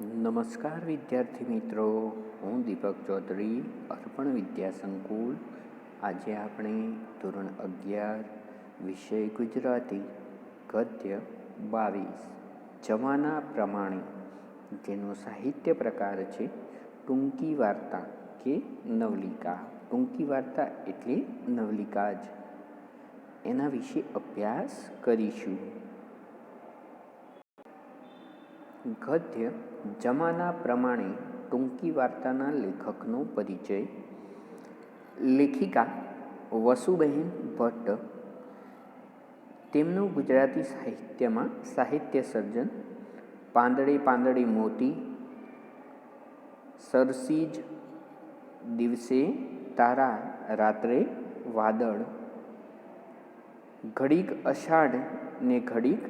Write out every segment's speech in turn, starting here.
નમસ્કાર વિદ્યાર્થી મિત્રો, હું દીપક ચૌધરી, અર્પણ વિદ્યા સંકુલ. આજે આપણે ધોરણ અગિયાર, વિષય ગુજરાતી, ગદ્ય બાવીસ. જમાના પ્રમાણે જેનો સાહિત્ય પ્રકાર છે, ટૂંકી વાર્તા કે નવલિકા. ટૂંકી વાર્તા એટલે નવલિકા જ. એના વિશે અભ્યાસ કરીશું. ગદ્ય જમાના પ્રમાણે ટૂંકી વાર્તાના લેખકનો પરિચય. લેખિકા વસુબહેન ભટ્ટ. તેમનું ગુજરાતી સાહિત્યમાં સાહિત્ય સર્જન પાંદડે પાંદડે મોતી, સરસીજ દિવસે તારા રાત્રે વાદળ. ઘડીક અષાઢ ને ઘડીક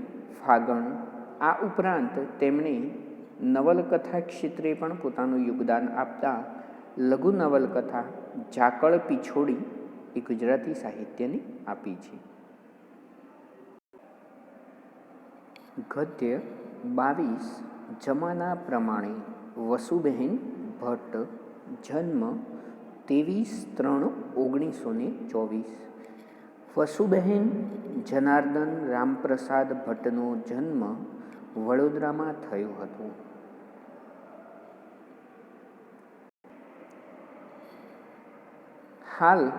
ફાગણ. આ ઉપરાંત તેમણે નવલકથા ક્ષેત્રે પણ પોતાનું યોગદાન આપતા લઘુ નવલકથા ઝાકળ પીછોડી એ ગુજરાતી સાહિત્યને આપી છે. ગદ્ય બાવીસ જમાના પ્રમાણે વસુબહેન ભટ્ટ, જન્મ ત્રેવીસ ત્રણ ઓગણીસો ને ચોવીસ. વસુબહેન જનાર્દન રામપ્રસાદ ભટ્ટનો જન્મ વડોદરામાં થયું હતું. હાલ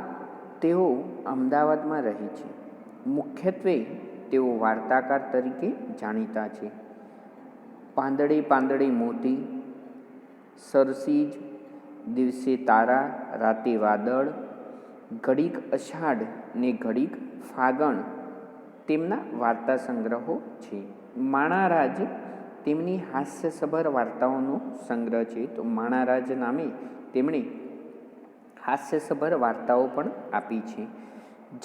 તેઓ અમદાવાદમાં રહે છે. મુખ્યત્વે તેઓ વાર્તાકાર તરીકે જાણીતા છે. પાંદડે પાંદડે મોતી, સરસીજ, દિવસે તારા, રાતે વાદળ, ઘડીક અષાઢ ને ઘડીક ફાગણ તેમના વાર્તા સંગ્રહો છે. માણારાજ તેમની હાસ્યસભર વાર્તાઓનો સંગ્રહ છે. તો માણારાજ નામે તેમણે હાસ્યસભર વાર્તાઓ પણ આપી છે.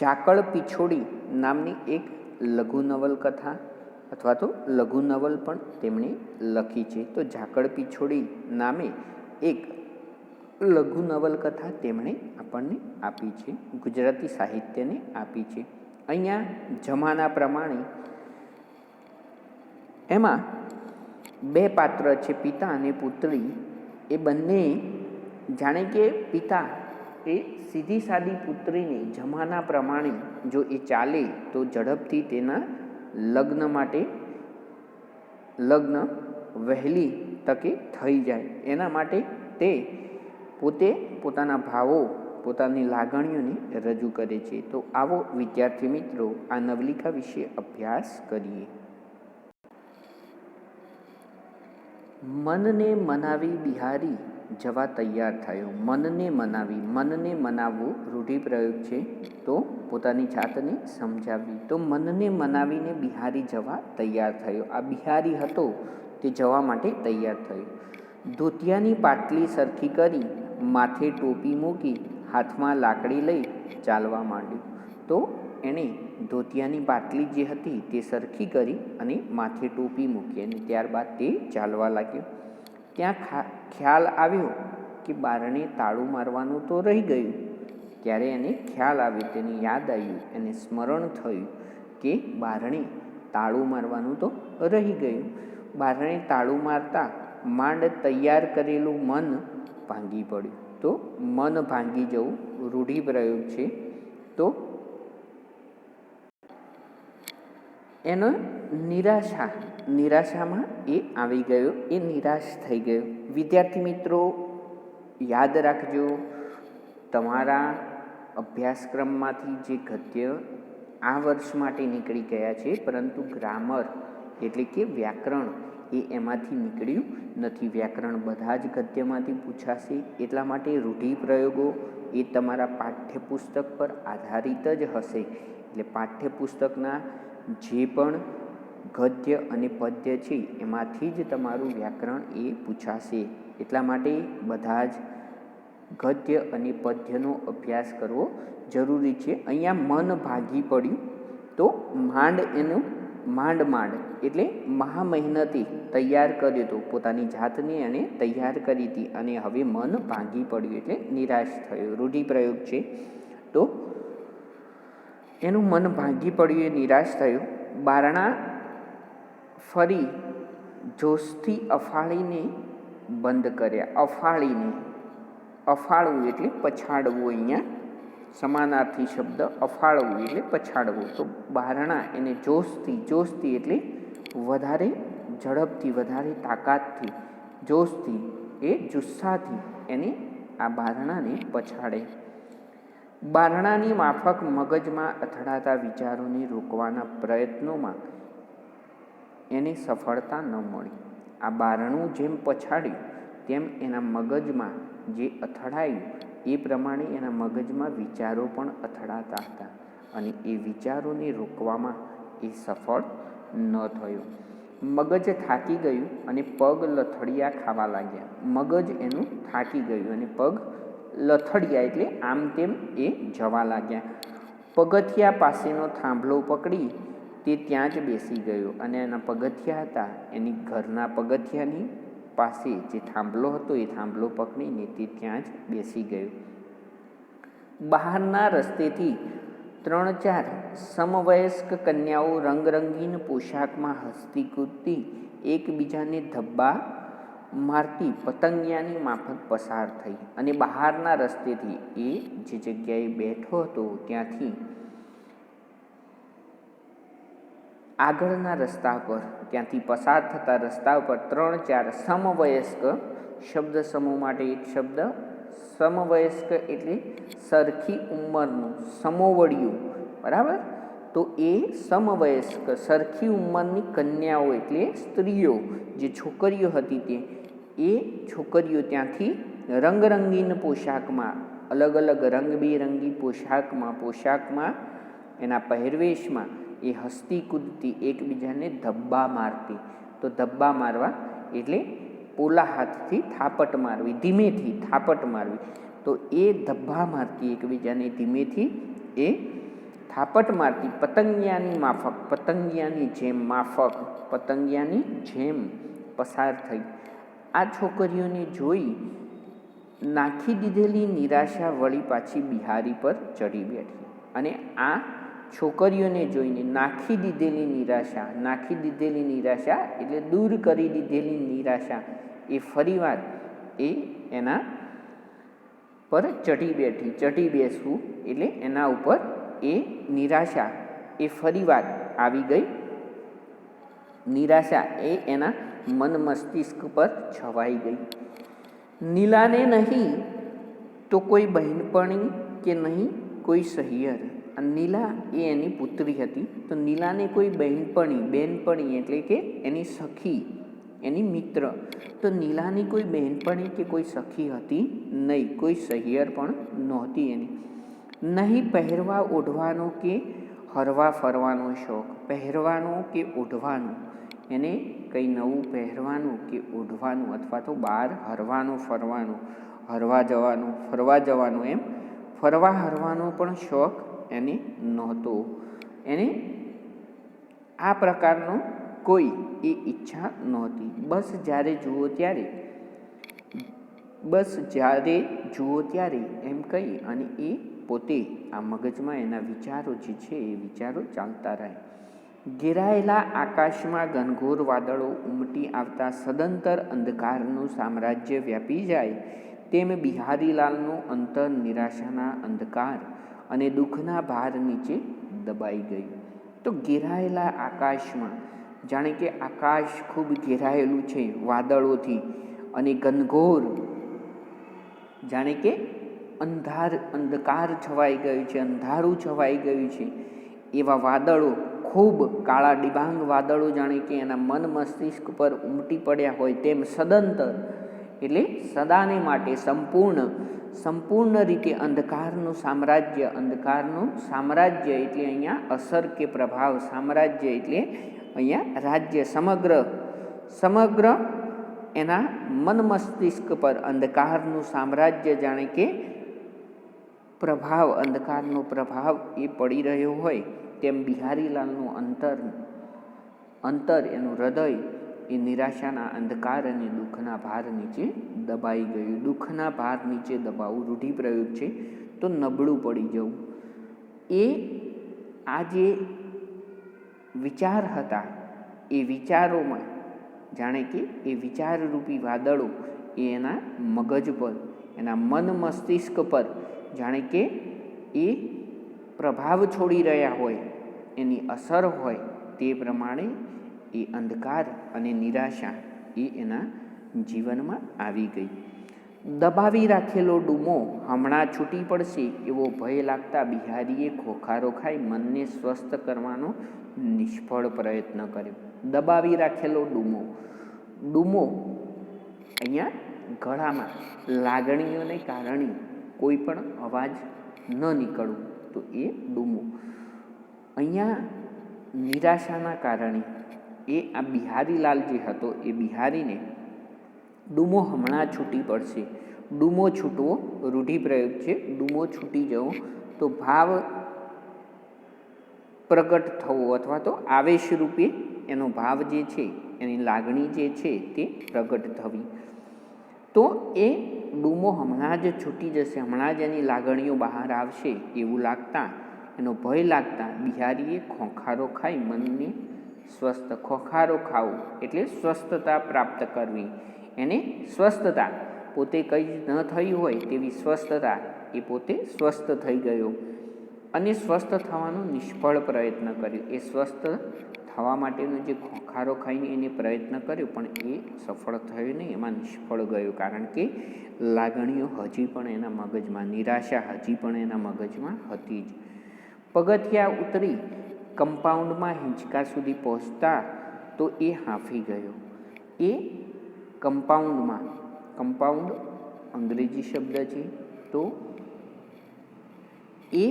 ઝાકળ પીછોડી નામની એક લઘુ નવલકથા અથવા તો લઘુ નવલ પણ તેમણે લખી છે. તો ઝાકળ પીછોડી નામે એક લઘુ નવલકથા તેમણે આપણને આપી છે. ગુજરાતી સાહિત્યને આપી છે. અહીંયા જમાના પ્રમાણે એમાં બે પાત્ર છે, પિતા અને પુત્રી. એ બંને જાણે કે પિતા એ સીધી સાદી પુત્રીને જમાના પ્રમાણે જો એ ચાલે તો ઝડપથી તેના લગ્ન માટે, લગ્ન વહેલી તકે થઈ જાય. એના માટે તે પોતે પોતાના ભાવો પોતાની લાગણીઓને રજૂ કરે છે. તો આવો વિદ્યાર્થી મિત્રો, આ નવલિકા વિશે અભ્યાસ કરીએ. મનને મનાવી બિહારી જવા તૈયાર થયો. મનને મનાવી, મનને મનાવવું રૂઢિપ્રયોગ છે. તો પોતાની જાતને સમજાવવી તો મનને મનાવીને બિહારી જવા તૈયાર થયો. આ બિહારી હતો તે જવા માટે તૈયાર થયો. ધોતિયાની પાટલી સરખી કરી, માથે ટોપી મૂકી હાથમાં લાકડી લઈ ચાલવા માંડ્યું. તો એણે ધોતિયાની બાટલી જે હતી તે સરખી કરી અને માથે ટોપી મૂકી અને ત્યારબાદ તે ચાલવા લાગ્યો. ત્યાં ખ્યાલ આવ્યો કે બારણે તાળું મારવાનું તો રહી ગયું. ત્યારે એને ખ્યાલ આવ્યો, તેને યાદ આવ્યું, એને સ્મરણ થયું કે બારણે તાળું મારવાનું તો રહી ગયું. બારણે તાળું મારતા માંડ તૈયાર કરેલું મન ભાંગી પડ્યું. તો મન ભાંગી જવું રૂઢિપ્રયોગ છે. તો એનો નિરાશા, નિરાશામાં એ આવી ગયો, એ નિરાશ થઈ ગયો. વિદ્યાર્થી મિત્રો, યાદ રાખજો, તમારા અભ્યાસક્રમમાંથી જે ગદ્ય આ વર્ષ માટે નીકળી ગયા છે, પરંતુ ગ્રામર એટલે કે વ્યાકરણ એ એમાંથી નીકળ્યું નથી. વ્યાકરણ બધા જ ગદ્યમાંથી પૂછાશે એટલા માટે રૂઢિપ્રયોગો એ તમારા પાઠ્યપુસ્તક પર આધારિત જ હશે. એટલે પાઠ્યપુસ્તકના જે પણ ગદ્ય અને પદ્ય છે, એમાંથી જ તમારું વ્યાકરણ એ પૂછાશે. એટલા માટે બધા જ ગદ્ય અને પદ્યનો અભ્યાસ કરવો જરૂરી છે. અહીંયા મન ભાગી પડ્યું તો માંડ એનું માંડ માંડ એટલે મહા મહેનતી તૈયાર કર્યું હતું. પોતાની જાતને એણે તૈયાર કરી હતી અને હવે મન ભાંગી પડ્યું એટલે નિરાશ થયો. રૂઢિપ્રયોગ છે. તો એનું મન ભાંગી પડ્યું એ નિરાશ થયું. બારણા ફરી જોશથી અફાળીને બંધ કર્યા. અફાળીને, અફાળવું એટલે પછાડવું અહીંયા. સમાનાર્થી શબ્દ અફાળવું એટલે પછાડવું. તો બારણા એને જોશથી જોશથી એટલે વધારે ઝડપથી, વધારે તાકાતથી. જોશથી એ જુસ્સાથી એને આ બારણાને પછાડે. બારણાની માફક મગજમાં અથડાતા વિચારોને રોકવાના પ્રયત્નોમાં એને સફળતા ન મળી. આ બારણું જેમ પછાડ્યું, તેમ એના મગજમાં જે અથડાયું એ પ્રમાણે એના મગજમાં વિચારો પણ અથડાતા હતા અને એ વિચારોને રોકવામાં એ સફળ ન થયો. મગજ થાકી ગયું અને પગ લથડિયા ખાવા લાગ્યા. મગજ એનું થાકી ગયું અને પગ લથડિયા એટલે આમ તેમ એ જવા લાગ્યા. પગથિયા પાસેનો થાંભલો પકડી તે ત્યાં જ બેસી ગયો અને એના પગથિયા હતા. એની ઘરના પગથિયાની પાસે જે થાંભલો હતો એ થાંભલો પકડીને તે ત્યાં જ બેસી ગયો. બહારના રસ્તેથી ત્રણ ચાર સમવયસ્ક કન્યાઓ રંગરંગીન પોશાકમાં હસતી કૂદતી એકબીજાને ધબ્બા મારતી પતંગિયાની માફક પસાર થઈ અને બહારના રસ્તેથી એ જે જગ્યાએ બેઠો હતો ત્યાંથી આગળના રસ્તા પર, ત્યાંથી પસાર થતા રસ્તા ઉપર ત્રણ ચાર સમવયસ્ક શબ્દ સમૂહ માટે એક શબ્દ, સમવયસ્ક એટલે સરખી ઉંમરનું, સમોવડિયું, બરાબર? તો એ સમવયસ્ક, સરખી ઉંમરની કન્યાઓ એટલે સ્ત્રીઓ, જે છોકરીઓ હતી તે, એ છોકરીઓ ત્યાંથી રંગરંગીન પોશાકમાં, અલગ અલગ રંગબેરંગી પોશાકમાં પોશાકમાં, એના પહેરવેશમાં એ હસતી કૂદતી, એકબીજાને ધબ્બા મારતી. તો ધબ્બા મારવા એટલે પોલા હાથથી થાપટ મારવી, ધીમેથી થાપટ મારવી. તો એ ધબ્બા મારતી એકબીજાને, ધીમેથી એ થાપટ મારતી. પતંગિયાની માફક, પતંગિયાની જેમ માફક, પતંગિયાની જેમ પસાર થઈ. આ છોકરીઓને જોઈ નાખી દીધેલી નિરાશા વળી પાછી બિહારી પર ચડી બેઠી. અને આ છોકરીઓને જોઈને નાખી દીધેલી નિરાશા, નાખી દીધેલી નિરાશા એટલે દૂર કરી દીધેલી નિરાશા. એ ફરીવાર એ એના પર ચઢી બેઠી, ચઢી બેસવું એટલે એના ઉપર એ નિરાશા, એ ફરીવાર આવી ગઈ. નિરાશા એ એના મન મસ્તિષ્ક પર છવાઈ ગઈ. નીલાને નહીં તો કોઈ બહેનપણી કે નહીં કોઈ સહિયર. નીલા એ એની પુત્રી હતી. તો નીલાને કોઈ બહેનપણી બહેનપણી એટલે કે એની સખી, એની મિત્ર, તો નીલાની કોઈ બહેનપણી કે કોઈ સખી હતી નહીં. કોઈ સહિયર પણ નહોતી એની. નહીં પહેરવા ઓઢવાનો કે હરવા ફરવાનો શોખ? પહેરવાનો કે ઓઢવાનો? એને કંઈ નવું પહેરવાનું કે ઓઢવાનું? અથવા તો બહાર હરવાનું, ફરવાનું, હરવા જવાનું, ફરવા જવાનું એમ. ફરવા હરવાનો પણ શોખ એને નહોતો. એને આ પ્રકારનો કોઈ એ ઈચ્છા નહોતી. બસ જ્યારે જુઓ ત્યારે, બસ જ્યારે જુઓ ત્યારે એમ કહી અને એ પોતે આ મગજમાં એના વિચારો જે છે એ વિચારો ચાલતા રહે. ઘેરાયેલા આકાશમાં ઘનઘોર વાદળો ઉમટી આવતા સદંતર અંધકારનું સામ્રાજ્ય વ્યાપી જાય, તેમ બિહારીલાલનું અંતર નિરાશાના અંધકાર અને દુઃખના ભાર નીચે દબાઈ ગયું. તો ઘેરાયેલા આકાશમાં, જાણે કે આકાશ ખૂબ ઘેરાયેલું છે વાદળોથી અને ઘનઘોર, જાણે કે અંધાર, અંધકાર છવાઈ ગયું છે, અંધારું છવાઈ ગયું છે. એવા વાદળો, ખૂબ કાળા ડિબાંગ વાદળો, જાણે કે એના મન મસ્તિષ્ક પર ઉમટી પડ્યા હોય તેમ સદંતર એટલે સદાને માટે સંપૂર્ણ સંપૂર્ણ રીતે અંધકારનું સામ્રાજ્ય અંધકારનું સામ્રાજ્ય એટલે અહીંયા અસર કે પ્રભાવ, સામ્રાજ્ય એટલે અહીંયા રાજ્ય, સમગ્ર સમગ્ર એના મન મસ્તિષ્ક પર અંધકારનું સામ્રાજ્ય જાણે કે પ્રભાવ, અંધકારનો પ્રભાવ એ પડી રહ્યો હોય તેમ બિહારીલાલનું અંતર અંતર એનું હૃદય એ નિરાશાના અંધકાર અને દુઃખના ભાર નીચે દબાઈ ગયું. દુઃખના ભાર નીચે દબાવવું રૂઢિપ્રયોગ છે, તો નબળું પડી જવું. એ આ જે વિચાર હતા. એ વિચારોમાં, જાણે કે એ વિચારરૂપી વાદળો એ એના મગજ પર, એના મન મસ્તિષ્ક પર, જાણે કે એ પ્રભાવ છોડી રહ્યા હોય, એની અસર હોય તે પ્રમાણે એ અંધકાર અને નિરાશા એ એના જીવનમાં આવી ગઈ. દબાવી રાખેલો ડૂમો હમણાં છૂટી પડશે એવો ભય લાગતા બિહારીએ ખોખારો ખાઈ મનને સ્વસ્થ કરવાનો નિષ્ફળ પ્રયત્ન કર્યો. દબાવી રાખેલો ડૂમો. ડૂમો અહીંયા ગળામાં લાગણીઓને કારણે કોઈ પણ અવાજ ન નીકળવું તો એ ડૂમો. અહીંયા નિરાશાના કારણે એ આ બિહારીલાલ જે હતો, એ બિહારીને ડૂમો હમણાં છૂટી પડશે. ડૂમો છૂટવો રૂઢિપ્રયોગ છે, ડૂમો છૂટી જવો તો ભાવ પ્રગટ થવો અથવા તો આવેશરૂપે એનો ભાવ જે છે, એની લાગણી જે છે તે પ્રગટ થવી. તો એ ડૂમો હમણાં જ છૂટી જશે, હમણાં જ એની લાગણીઓ બહાર આવશે એવું લાગતા, એનો ભય લાગતા બિહારીએ ખોખારો ખાઈ મનને સ્વસ્થ ખોખારો ખાવું એટલે સ્વસ્થતા પ્રાપ્ત કરવી. એને સ્વસ્થતા પોતે કંઈ ન થયું હોય તેવી સ્વસ્થતા એ પોતે સ્વસ્થ થઈ ગયો. અને સ્વસ્થ થવાનો નિષ્ફળ પ્રયત્ન કર્યો. એ સ્વસ્થ થવા માટેનો જે ખોખારો ખાઈને એને પ્રયત્ન કર્યો, પણ એ સફળ થયો નહીં. એમાં નિષ્ફળ ગયો કારણ કે લાગણીઓ હજી પણ એના મગજમાં, નિરાશા હજી પણ એના મગજમાં હતી જ. પગથિયા ઉતરી કમ્પાઉન્ડમાં હિંચકા સુધી પહોંચતા તો એ હાંફી ગયો. એ કમ્પાઉન્ડમાં, કમ્પાઉન્ડ અંગ્રેજી શબ્દ છે, તો એ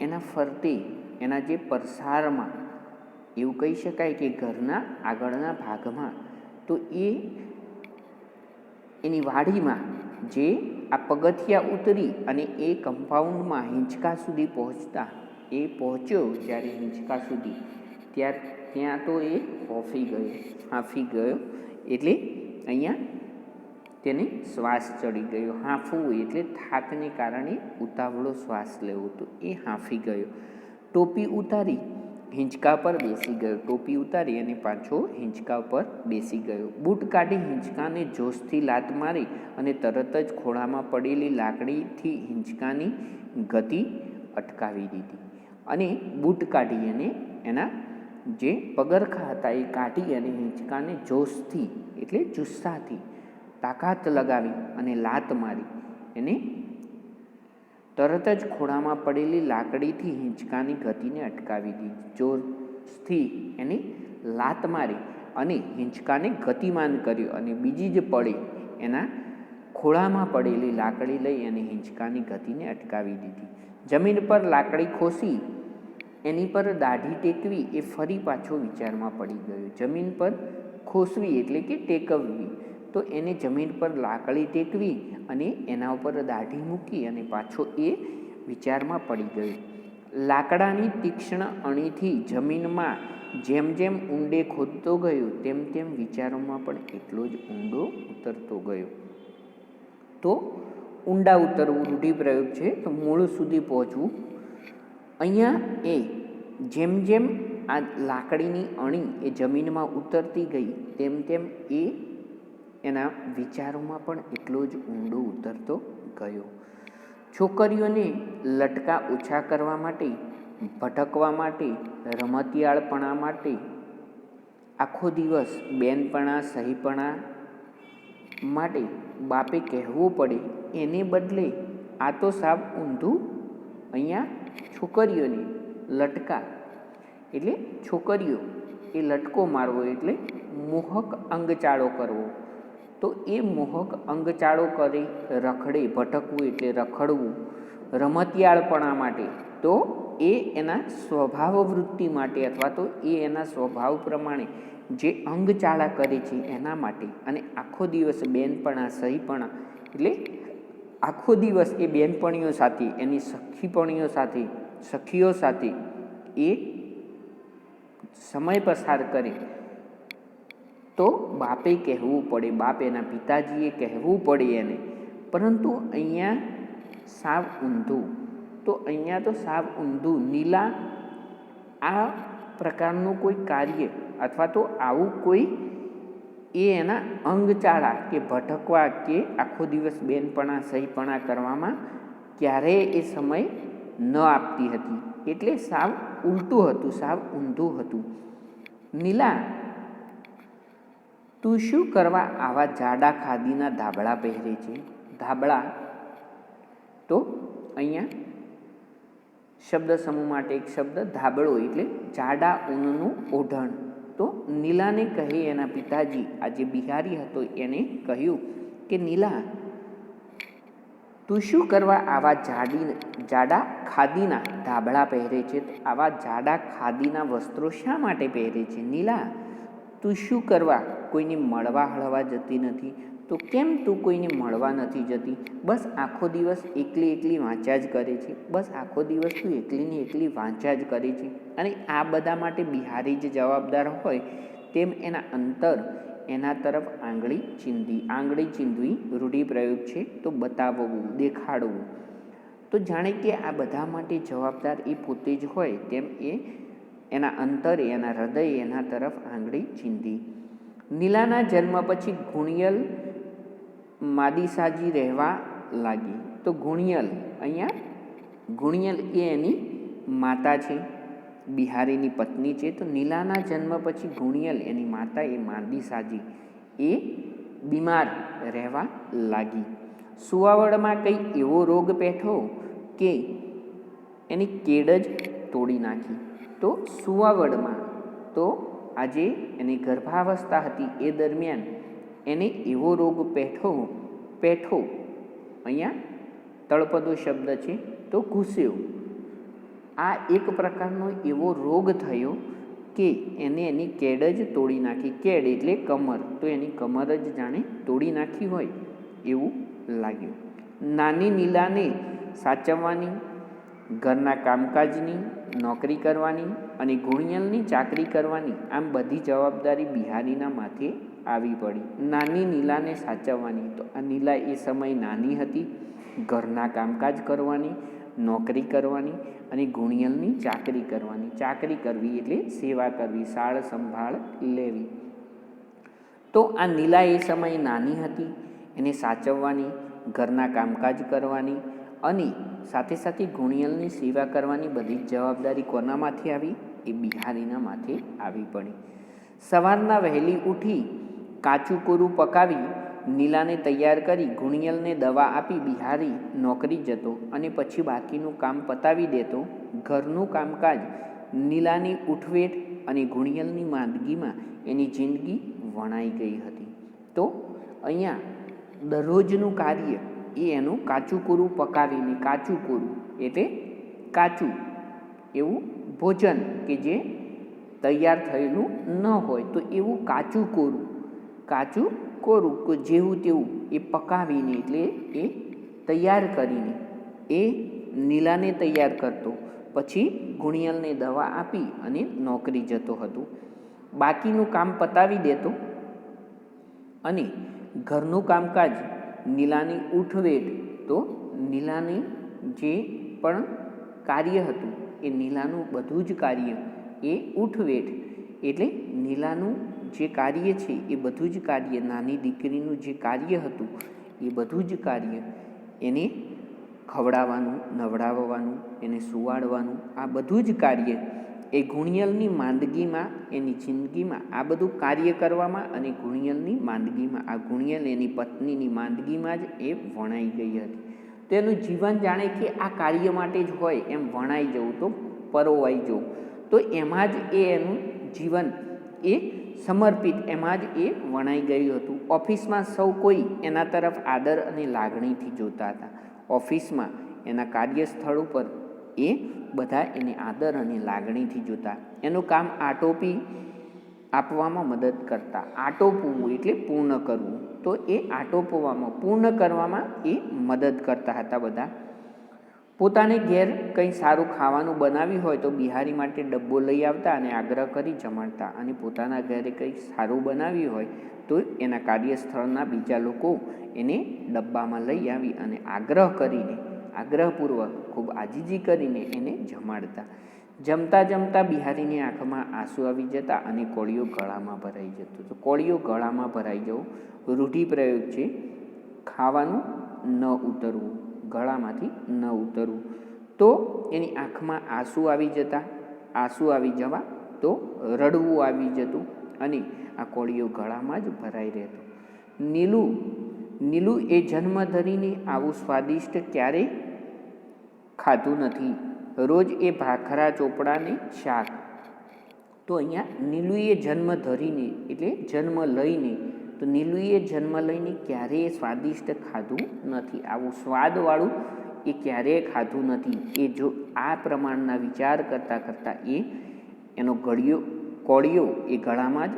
એના ફરતે, એના જે પરસારમાં, એવું કહી શકાય કે ઘરના આગળના ભાગમાં, તો એ એની વાડીમાં જે આ પગથિયા ઉતરી અને એ કમ્પાઉન્ડમાં હિંચકા સુધી પહોંચતા એ પહોંચ્યો જ્યારે હિંચકા સુધી. ત્યાર, ત્યાં તો એ હોફી ગયો, હાંફી ગયો, એટલે અહીંયા તેને શ્વાસ ચડી ગયો. હાંફવું એટલે થાકને કારણે ઉતાવળો શ્વાસ લેવો તો એ હાંફી ગયો. ટોપી ઉતારી હિંચકા પર બેસી ગયો. ટોપી ઉતારી અને પાછો હિંચકા પર બેસી ગયો. બૂટ કાઢી હિંચકાને જોશથી લાત મારી અને તરત જ ખોળામાં પડેલી લાકડીથી હિંચકાની ગતિ અટકાવી દીધી. અને બૂટ કાઢી અને એના જે પગરખા હતા એ કાઢી અને હિંચકાને જોશથી, એટલે જુસ્સાથી તાકાત લગાવી અને લાત મારી. એને તરત જ ખોળામાં પડેલી લાકડીથી હિંચકાની ગતિને અટકાવી દીધી જોરથી એને લાત મારી અને હિંચકાને ગતિમાન કર્યો અને બીજી જ પડે એના ખોળામાં પડેલી લાકડી લઈ અને હિંચકાની ગતિને અટકાવી દીધી. જમીન પર લાકડી ખોસી એની પર દાઢી ટેકવી એ ફરી પાછો વિચારમાં પડી ગયો. જમીન પર ખોસવી એટલે કે ટેકવવી. તો એને જમીન પર લાકડી ટેકવી અને એના ઉપર દાઢી મૂકી અને પાછો એ વિચારમાં પડી ગયો. લાકડાની તીક્ષ્ણ અણીથી જમીનમાં જેમ જેમ ઊંડે ખોદતો ગયો, તેમ તેમ વિચારોમાં પણ એટલો જ ઊંડો ઉતરતો ગયો. તો ઊંડા ઉતરવું રૂઢિપ્રયોગ છે. તો મૂળ સુધી પહોંચવું. અહીંયા એ જેમ જેમ આ લાકડીની અણી એ જમીનમાં ઉતરતી ગઈ, તેમ તેમ એ એના વિચારોમાં પણ એટલો જ ઊંડો ઉતરતો ગયો. છોકરીઓને લટકા ઓછા કરવા માટે, ભટકવા માટે, રમતિયાળપણા માટે, આખો દિવસ બેનપણા, સહીપણા માટે બાપે કહેવું પડે, એને બદલે આ તો સાવ ઊંધું અહીંયા છોકરીઓને લટકા. એટલે છોકરીઓ એ લટકો મારવો એટલે મોહક અંગચાળો કરવો. તો એ મોહક અંગચાળો કરી, રખડે, ભટકવું એટલે રખડવું, રમતિયાળપણા માટે. તો એ એના સ્વભાવ વૃત્તિ માટે અથવા તો એ એના સ્વભાવ પ્રમાણે જે અંગચાળા કરે છે એના માટે. અને આખો દિવસ બેનપણા, સહીપણા એટલે આખો દિવસ એ બેનપણીઓ સાથે, એની સખીપણીઓ સાથે સખીઓ સાથે એ સમય પસાર કરે. તો બાપે કહેવું પડે, બાપ એના પિતાજીએ કહેવું પડે એને. પરંતુ અહીંયા સાવ ઊંધું. તો અહીંયા તો સાવ ઊંધું. નીલા આ પ્રકારનું કોઈ કાર્ય અથવા તો આવું કોઈ એ એના અંગચાળા કે ભટકવા કે આખો દિવસ બેનપણા, સહીપણા કરવામાં ક્યારેય એ સમય ન આપતી હતી. એટલે સાવ ઉલટું હતું, સાવ ઊંધું હતું. નીલા, તું શું કરવા આવા જાડા ખાદીના ધાબળા પહેરે છે? ધાબળા? તો અહીંયા શબ્દ સમૂહ માટે એક શબ્દ, ધાબળો એટલે જાડા ઊનનું ઓઢણ. તો નીલાને કહે એના પિતાજી આ જે બિહારી હતો, એને કહ્યું કે, નીલા તું શું કરવા આવા જાડી જાડા ખાદીના ધાબળા પહેરે છે? આવા જાડા ખાદીના વસ્ત્રો શા માટે પહેરે છે? નીલા, તું શું કરવા કોઈને મળવા હળવા જતી નથી? તો કેમ તું કોઈને મળવા નથી જતી? બસ આખો દિવસ એકલી એકલી વાંચ્યા જ કરે છે. બસ આખો દિવસ તું એકલીને એકલી વાંચ્યા જ કરે છે. અને આ બધા માટે બિહારી જે જવાબદાર હોય તેમ એના અંતર એના તરફ આંગળી ચીંધી. આંગળી ચીંધવી રૂઢિપ્રયોગ છે, તો બતાવવું, દેખાડવું. તો જાણે કે આ બધા માટે જવાબદાર એ પોતે જ હોય તેમ એ એના અંતરે, એના હૃદય એના તરફ આંગળી ચીંધી. નીલાના જન્મ પછી ગુણિયલ માદીસાજી રહેવા લાગી. તો ગુણિયલ અહીંયા ગુણિયલ એ એની માતા છે. બિહારીની પત્ની છે તો નીલાના જન્મ પછી ગુણિયલ એની માતા એ માંદી સાજી. એ બીમાર રહેવા લાગી. સુવાવડમાં કંઈ એવો રોગ પેઠો કે એની કેડ જ તોડી નાખી. તો સુવાવડમાં તો આજે એની ગર્ભાવસ્થા હતી. એ દરમિયાન એને એવો રોગ પેઠો પેઠો, અહીંયા તળપદો શબ્દ છે તો ઘૂસ્યો. આ એક પ્રકારનો એવો રોગ થયો કે એને એની કેડ જ તોડી નાખી. કેડ એટલે કમર. તો એની કમર જ જાણે તોડી નાખી હોય એવું લાગ્યું. નાની નીલાને સાચવવાની, ઘરના કામકાજની, નોકરી કરવાની અને ગુણિયલની ચાકરી કરવાની આમ બધી જવાબદારી બિહારીના માથે આવી પડી. નાની નીલાને સાચવવાની. તો આ નીલા એ સમય નાની હતી, ઘરના કામકાજ કરવાની નોકરી કરવાની અને ગુણિયલની ચાકરી કરવાની. ચાકરી કરવી એટલે સેવા કરવી, સાળ સંભાળ લેવી. તો આ નીલા એ સમયે નાની હતી, એને સાચવવાની, ઘરના કામકાજ કરવાની અને સાથે સાથે ગુણિયલની સેવા કરવાની બધી જ જવાબદારી કોનામાંથી આવી? એ બિહારીના માથે આવી પડી. સવારના વહેલી ઉઠી કાચું કોરું પકાવી નીલાને તૈયાર કરી ગુણિયલને દવા આપી બિહારી નોકરી જતો અને પછી બાકીનું કામ પતાવી દેતો. ઘરનું કામકાજ નીલાની ઉઠવેટ અને ગુણિયલની માંદગીમાં એની જિંદગી વણાઈ ગઈ હતી. તો અહીંયા દરરોજનું કાર્ય એ એનું કાચું કોરું પકાવીને કાચું કોરું એટલે કાચું એવું ભોજન કે જે તૈયાર થયેલું ન હોય તો એવું કાચું કોરું કાચું કોરું જેવું તેવું એ પકાવીને એટલે એ તૈયાર કરીને એ નીલાને તૈયાર કરતો. પછી ગુણિયલને દવા આપી અને નોકરી જતો હતો. બાકીનું કામ પતાવી દેતો અને ઘરનું કામકાજ નીલાની ઉઠવેટ તો નીલાની જે પણ કાર્ય હતું એ નીલાનું બધું જ કાર્ય એ ઉઠવેટ એટલે નીલાનું જે કાર્ય છે, એ બધું જ કાર્ય, નાની દીકરીનું જે કાર્ય હતું, એ બધું જ કાર્ય એને ખવડાવવાનું, નવડાવવાનું, એને સુવાડવાનું, આ બધું જ કાર્ય એ ગુણિયલની માંદગીમાં, એની જિંદગીમાં આ બધું કાર્ય કરવામાં અને ગુણિયલની માંદગીમાં, આ ગુણિયલ એની પત્નીની માંદગીમાં જ એ વણાઈ ગઈ હતી. તેનું જીવન જાણે કે આ કાર્ય માટે જ હોય એમ વણાઈ જવું તો પરોવાઈ જવું. તો એમાં જ એ એનું જીવન એ સમર્પિત, એમાં જ એ વણાઈ ગયું હતું. ઓફિસમાં સૌ કોઈ એના તરફ આદર અને લાગણીથી જોતા હતા. ઓફિસમાં એના કાર્યસ્થળ ઉપર એ બધા એને આદર અને લાગણીથી જોતા. એનું કામ આટોપી આપવામાં મદદ કરતા. આટોપવું એટલે પૂર્ણ કરવું. તો એ આટોપવામાં, પૂર્ણ કરવામાં એ મદદ કરતા હતા બધા. પોતાને ઘેર કંઈ સારું ખાવાનું બનાવ્યું હોય તો બિહારી માટે ડબ્બો લઈ આવતા અને આગ્રહ કરી જમાડતા. અને પોતાના ઘરે કંઈક સારું બનાવ્યું હોય તો એના કાર્યસ્થળના બીજા લોકો એને ડબ્બામાં લઈ આવી અને આગ્રહ કરીને, આગ્રહપૂર્વક ખૂબ આજીજી કરીને એને જમાડતા. જમતા જમતા બિહારીની આંખમાં આંસુ આવી જતા અને કોળિયો ગળામાં ભરાઈ જતો. તો કોળિયો ગળામાં ભરાઈ જવું રૂઢિપ્રયોગ છે. ખાવાનું ન ઉતરવું. ગળામાંથી ન ઉતરવું. તો એની આંખમાં આંસુ આવી જતા. આંસુ આવી જવા તો રડવું આવી જતું અને આ કોળિયો ગળામાં જ ભરાઈ રહેતો. નીલું નીલું એ જન્મ ધરીને આવું સ્વાદિષ્ટ ક્યારેય ખાધું નથી. રોજ એ ભાખરા ચોપડાને શાક. તો અહીંયા નીલુએ જન્મ ધરીને એટલે જન્મ લઈને તો નીલુએ જન્મ લઈને ક્યારેય સ્વાદિષ્ટ ખાધું નથી. આવું સ્વાદવાળું એ ક્યારેય ખાધું નથી. એ જો આ પ્રમાણના વિચાર કરતાં કરતાં એ એનો ગળિયો, કોળિયો એ ગળામાં જ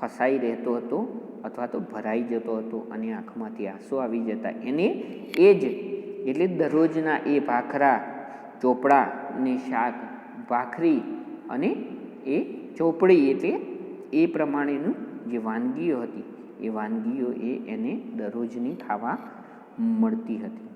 ફસાઈ રહેતો હતો અથવા તો ભરાઈ જતો હતો અને આંખમાંથી આંસુ આવી જતા. એને એ જ એટલે દરરોજના એ ભાખરા, ચોપડા ને શાક, ભાખરી અને એ ચોપડી એટલે એ પ્રમાણેનું જે વાનગીઓ હતી એ વાનગીઓ એ એને દરરોજની ખાવા મળતી હતી.